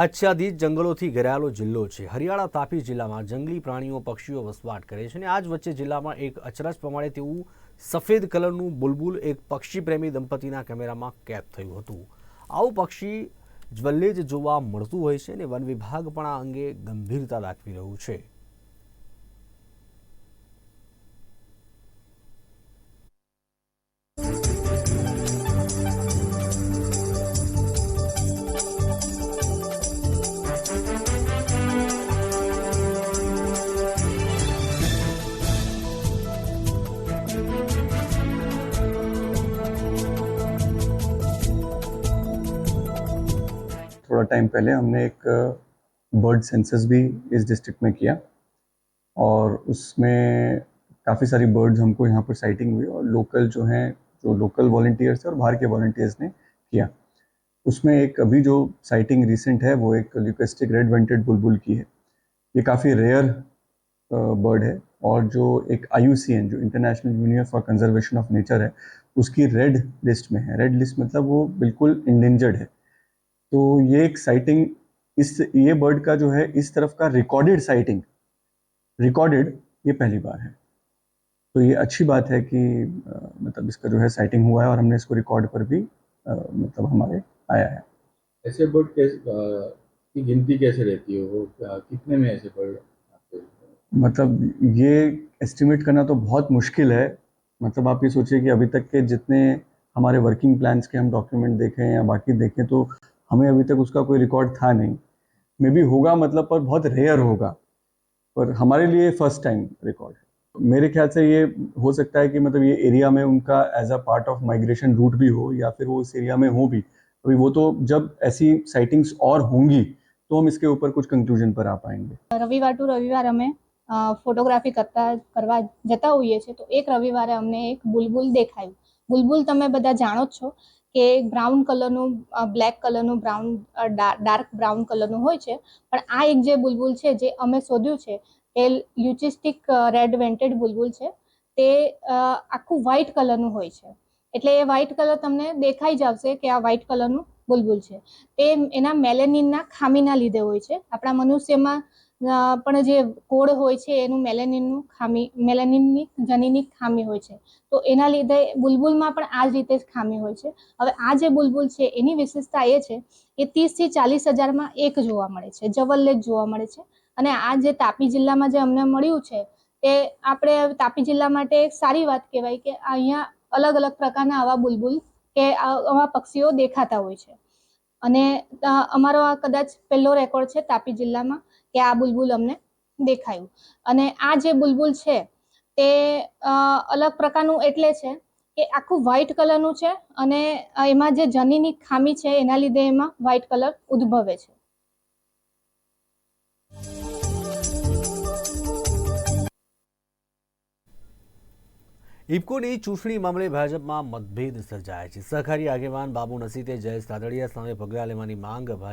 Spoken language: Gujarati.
આચ્છાદિત જંગલોથી ઘેરાયેલો જિલ્લો છે. હરિયાણા તાપી જિલ્લામાં જંગલી પ્રાણીઓ, પક્ષીઓ વસવાટ કરે છે અને આ જ વચ્ચે જિલ્લામાં એક અચરજ પ્રમાણે તેવું સફેદ કલરનું બુલબુલ એક પક્ષી પ્રેમી દંપતીના કેમેરામાં કેદ થયું હતું. આવું પક્ષી જ્વલ્લે જ જોવા મળતું હોય છે અને વન વિભાગ પણ આ અંગે ગંભીરતા દાખવી રહ્યું છે. थोड़ा टाइम पहले हमने एक बर्ड सेंसस भी इस डिस्ट्रिक्ट में किया और उसमें काफ़ी सारी बर्ड्स हमको यहाँ पर साइटिंग हुई और लोकल जो हैं, जो लोकल वॉल्टियर्स थे और बाहर के वॉल्टियर्स ने किया। उसमें एक अभी जो साइटिंग रिसेंट है वो एक ल्यूकेस्टिक रेड वेंटेड बुलबुल की है। ये काफ़ी रेयर बर्ड है और जो एक आईयूसीएन जो international union for conservation of nature है, उसकी रेड लिस्ट में है। रेड लिस्ट मतलब वो बिल्कुल इंडेंजर्ड है। तो ये एक साइटिंग इस ये बर्ड का जो है इस तरफ़ का रिकॉर्डेड साइटिंग रिकॉर्डेड ये पहली बार है। तो ये अच्छी बात है कि अ, मतलब इसका जो है साइटिंग हुआ है और हमने इसको रिकॉर्ड पर भी अ, मतलब हमारे आया है। ऐसे बर्ड कैसे की गिनती कैसे रहती है? वो कितने में ऐसे बर्ड मतलब ये एस्टिमेट करना तो बहुत मुश्किल है। मतलब आप ये सोचिए कि अभी तक के जितने हमारे वर्किंग प्लान्स के हम डॉक्यूमेंट देखें या बाकी देखें तो हमें अभी तक उसका कोई रिकॉर्ड था नहीं मे बी होगा मतलब पर बहुत रेयर होगा पर हमारे लिए फर्स्ट टाइम रिकॉर्ड है मेरे ख्याल से ये हो सकता है कि मतलब ये एरिया में उनका as a part of migration route भी हो या फिर वो इस एरिया में हो भी अभी वो तो जब ऐसी साइटिंग्स और होंगी तो हम इसके ऊपर कुछ कंक्लूजन पर आ पाएंगे રવિવાર ટુ રવિવાર અમે અ, ફોટોગ્રાફી કરતા કરવા જતા હોઈએ છીએ તો એક રવિવારે અમને એક બુલબુલ દેખાયું બુલબુલ તમે બધા જાણો જ છો કે બ્રાઉન કલરનું બ્લેક કલરનું બ્રાઉન ડાર્ક બ્રાઉન કલરનું હોય છે. પણ આ એક જે બુલબુલ છે, જે અમે શોધ્યું છે, એ લ્યુચિસ્ટિક રેડ વેન્ટેડ બુલબુલ છે, તે આખું વ્હાઇટ કલરનું હોય છે. એટલે એ વ્હાઇટ કલર તમને દેખાઈ જ આવશે કે આ વ્હાઇટ કલરનું બુલબુલ છે. તે એના મેલેનિનના ખામીના લીધે હોય છે. આપણા મનુષ્યમાં પણ જે કોડ હોય છે, એનું મેલેનિનનું ખામી, મેલેનિનની જનીનિક ખામી હોય છે. તો એના લીધે બુલબુલમાં પણ આ જ રીતે જ ખામી હોય છે. હવે આ જે બુલબુલ છે, એની વિશેષતા એ છે કે ત્રીસથી ચાલીસ હજારમાં એક જોવા મળે છે જવલ્લેજ જોવા મળે છે. અને આ જે તાપી જિલ્લામાં જે અમને મળ્યું છે, તે આપણે તાપી જિલ્લા માટે એક સારી વાત કહેવાય કે અહીંયા અલગ અલગ પ્રકારના આવા બુલબુલ કે આવા પક્ષીઓ દેખાતા હોય છે. અને અમારો આ કદાચ પહેલો રેકોર્ડ છે તાપી જિલ્લામાં. કે આ બુલબુલ અમને દેખાયું. અને આ જે બુલબુલ છે, તે અલગ પ્રકારનું એટલે છે કે આખું વ્હાઇટ કલરનું છે અને એમાં જે જનીની ખામી છે, એના લીધે એમાં વ્હાઇટ કલર ઉદ્ભવે છે. ઇફકોની ચૂંટણી મામલે ભાજપમાં મતભેદ સર્જાયા છે. સહકારી આગેવાન બાબુ નસીતે જયેશ રાદડિયા સામે પગલાં લેવાની માંગ ભાજપ